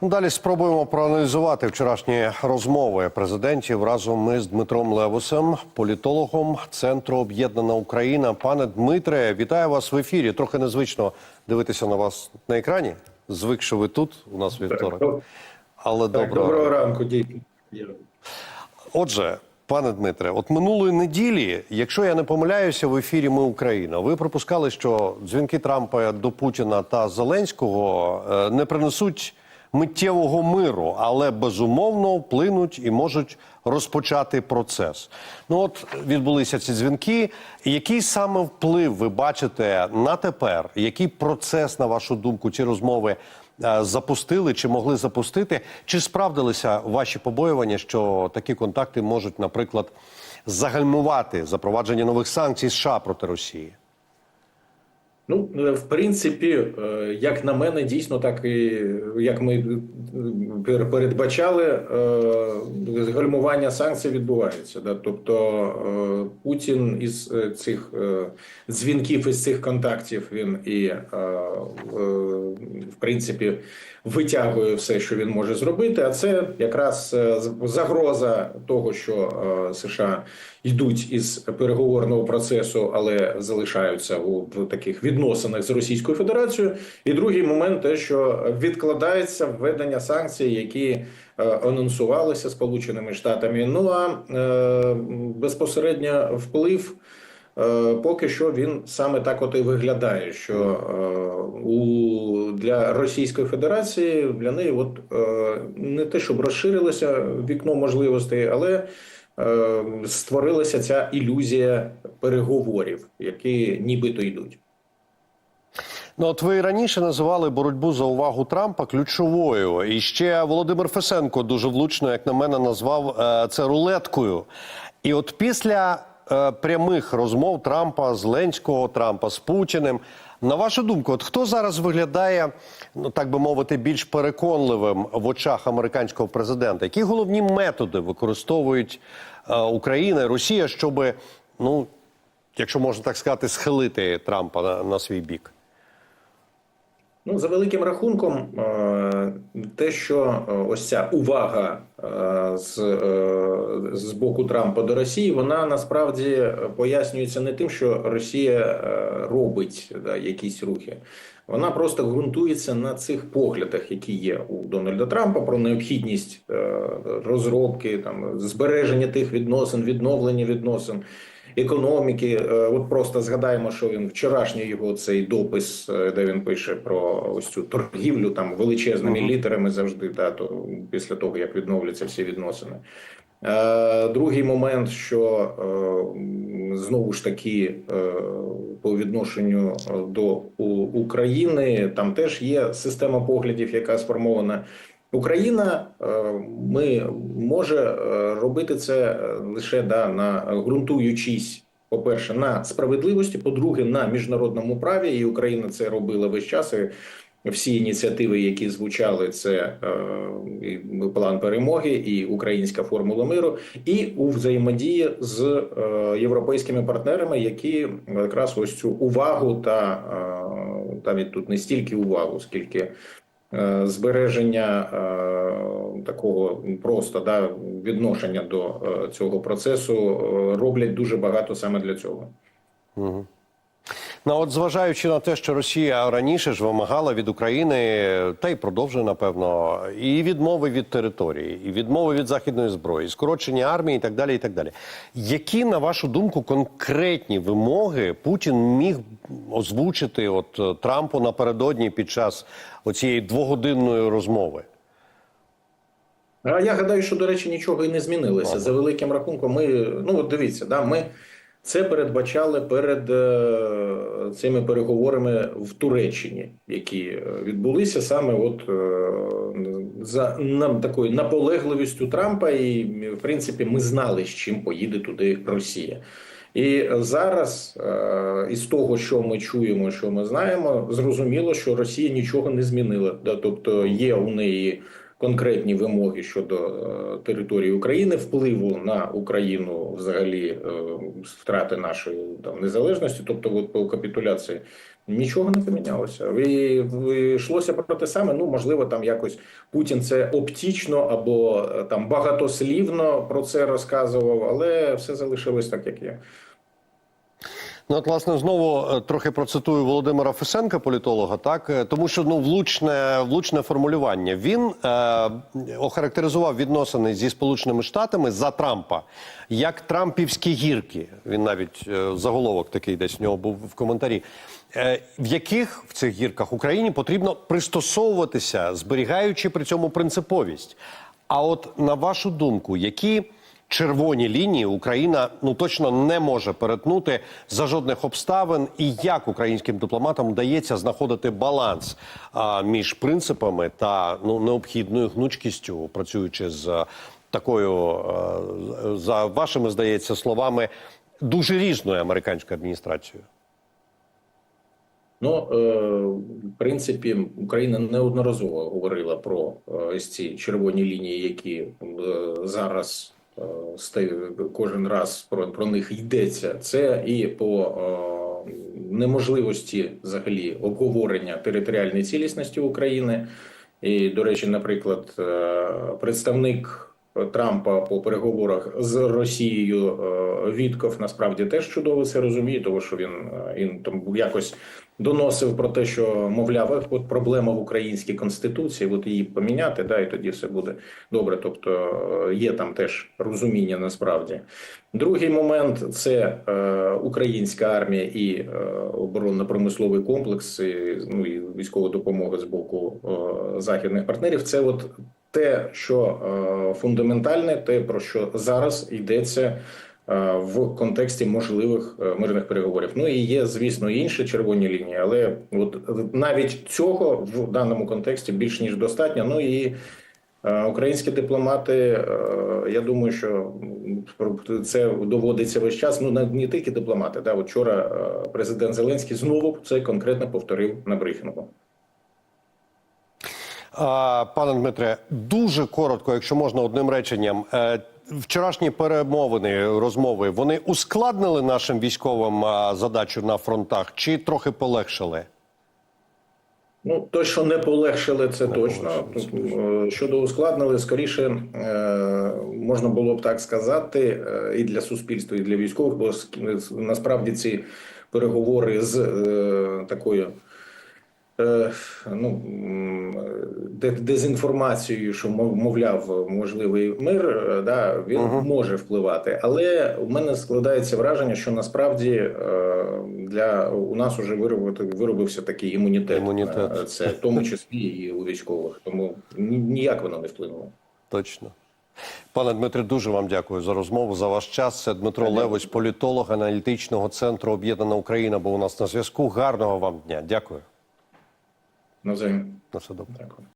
Ну, Далі спробуємо проаналізувати вчорашні розмови президентів разом ми з Дмитром Левусем, політологом Центру Об'єднана Україна. Пане Дмитре, вітаю вас в ефірі. Трохи незвично дивитися на вас на екрані. Звик, що ви тут у нас вівторок. Але Так, доброго доброго ранку, діти. Отже, пане Дмитре, от минулої неділі, якщо я не помиляюся, в ефірі Ми Україна. Ви припускали, що дзвінки Трампа до Путіна та Зеленського е, не принесуть миттєвого миру, але безумовно вплинуть і можуть розпочати процес. Ну от відбулися ці дзвінки. Який саме вплив ви бачите на тепер? Який процес, на вашу думку, ці розмови? е, Запустили чи могли запустити? Чи справдилися ваші побоювання, що такі контакти можуть, наприклад, загальмувати запровадження нових санкцій США проти Росії? Ну, е, в принципі, е, як на мене, дійсно, так і як ми е, передбачали, е, гальмування санкцій відбувається. Да? Тобто е, Путін із е, цих е, дзвінків, із цих контактів він і е, е, в принципі витягує все, що він може зробити. А це якраз е, загроза того, що е, США йдуть із переговорного процесу, але залишаються у таких відносинах з Російською Федерацією. І другий момент те, що відкладається введення санкцій, які е, анонсувалися Сполученими Штатами. Ну а е, безпосередньо вплив. Е, Поки що він саме так от і виглядає, що у для Російської Федерації для неї от не те, щоб розширилося вікно можливостей, але створилася ця ілюзія переговорів, які нібито йдуть. Ну, от ви раніше називали боротьбу за увагу Трампа ключовою. І ще Володимир Фесенко дуже влучно, як на мене, назвав е, це рулеткою. І от після е, прямих розмов Трампа з Ленського, Трампа з Путіним. На вашу думку, от хто зараз виглядає, ну так би мовити, більш переконливим в очах американського президента? Які головні методи використовують е, Україна Росія, щоб, ну, якщо можна так сказати, схилити Трампа на, на свій бік? Ну, за великим рахунком, е, те, що е, ось ця увага е, з, з боку Трампа до Росії, вона насправді пояснюється не тим, що Росія робить да, якісь рухи. Вона просто ґрунтується на цих поглядах, які є у Дональда Трампа, про необхідність розробки, там збереження тих відносин, відновлення відносин. Економіки, Е, от просто згадаємо, що він вчорашній його цей допис, е, де він пише про ось цю торгівлю там величезними літерами завжди, та то після того як відновляться всі відносини. Е, Другий момент, що знову ж таки по відношенню до України там теж є система поглядів, яка сформована. Україна е, ми може е, робити це е, лише да на ґрунтуючись, по-перше, на справедливості, по-друге, на міжнародному праві, і Україна це робила весь час. І всі ініціативи, які звучали, це е, план перемоги, і українська формула миру, і у взаємодії з е, європейськими партнерами, які якраз ось цю увагу та е, навіть тут не стільки увагу, скільки збереження е, такого просто да відношення до е, цього процесу е, роблять дуже багато саме для цього. Угу. Ну, от зважаючи на те, що Росія раніше ж вимагала від України, та й продовжує, напевно, і відмови від території, і відмови від західної зброї, скорочення армії, і так далі. І так далі. Які, на вашу думку, конкретні вимоги Путін міг озвучити от е, Трампу напередодні під час оцієї двогодинної розмови? Я гадаю, що до речі, нічого і не змінилося. Ага. За великим рахунком, ми ну от дивіться, да, ми це передбачали перед е, цими переговорами в Туреччині, які е, відбулися саме от е, за нам такою наполегливістю Трампа, і в принципі ми знали, з чим поїде туди Росія. І зараз, е, із того, що ми чуємо, що ми знаємо, зрозуміло, що Росія нічого не змінила. Тобто є у неї конкретні вимоги щодо е, території України, впливу на Україну, взагалі е, втрати нашої там незалежності, тобто от по капітуляції Нічого не помінялося. І йшлося про те саме. Ну можливо, там якось Путін це оптічно або е, там багатослівно про це розказував, але все залишилось так, як є. Ну, от, власне, знову е, трохи процитую Володимира Фесенка, політолога, так е, тому що ну влучне, влучне формулювання. Він е, охарактеризував відносини зі Сполученими Штатами за Трампа як Трампівські гірки. Він навіть е, заголовок такий десь в нього був в коментарі. Е, в яких в цих гірках Україні потрібно пристосовуватися, зберігаючи при цьому принциповість. А от на вашу думку, які червоні лінії Україна ну точно не може перетнути за жодних обставин, і як українським дипломатам вдається знаходити баланс а, між принципами та ну необхідною гнучкістю, працюючи з такою, е, за вашими здається словами, дуже різною американською адміністрацією. Ну, е, в принципі, Україна неодноразово говорила про е, ось ці червоні лінії, які е, зараз кожен раз про, про них йдеться. Це і по е, неможливості взагалі обговорення територіальної цілісності України. І, до речі, наприклад, е, представник Трампа по переговорах з Росією е, Вітков насправді теж чудово це розуміє, тому що він, е, він там якось доносив про те, що мовляв, от проблема в українській конституції, от її поміняти, да, і тоді все буде добре. Тобто е, є там теж розуміння насправді. Другий момент це е, українська армія і е, оборонно-промисловий комплекс, і, ну і військова допомога з боку е, західних партнерів. Це от те, що е, фундаментальне, те про що зараз йдеться в контексті можливих е, мирних переговорів. Ну і є, звісно, інші червоні лінії, але от навіть цього в даному контексті більш ніж достатньо. Ну і е, українські дипломати, е, я думаю, що це доводиться весь час. Ну не тільки дипломати. Да, вчора е, президент Зеленський знову це конкретно повторив на брифінгу. Пане Дмитре, дуже коротко, якщо можна одним реченням. Вчорашні перемовини, розмови, вони ускладнили нашим військовим задачу на фронтах чи трохи полегшили? Ну, то, що не полегшили, це Не точно. полегшили, Е, Щодо ускладнили, скоріше е, можна було б так сказати, е, і для суспільства, і для військових, бо насправді ці переговори з такою. Ну дезінформацією, що мов- мовляв можливий мир, е, да він Мгм. може впливати, але у мене складається враження, що насправді е, для у нас уже виробити виробився такий імунітет. Імунітет. Е, Це в тому числі і у військових, тому ніяк воно не вплинуло. Точно. Пане Дмитре, дуже вам дякую за розмову, за ваш час. Це Дмитро Левось, політолог аналітичного центру Об'єднана Україна, був у нас на зв'язку. Гарного вам дня. Дякую. На все добре. Дякую.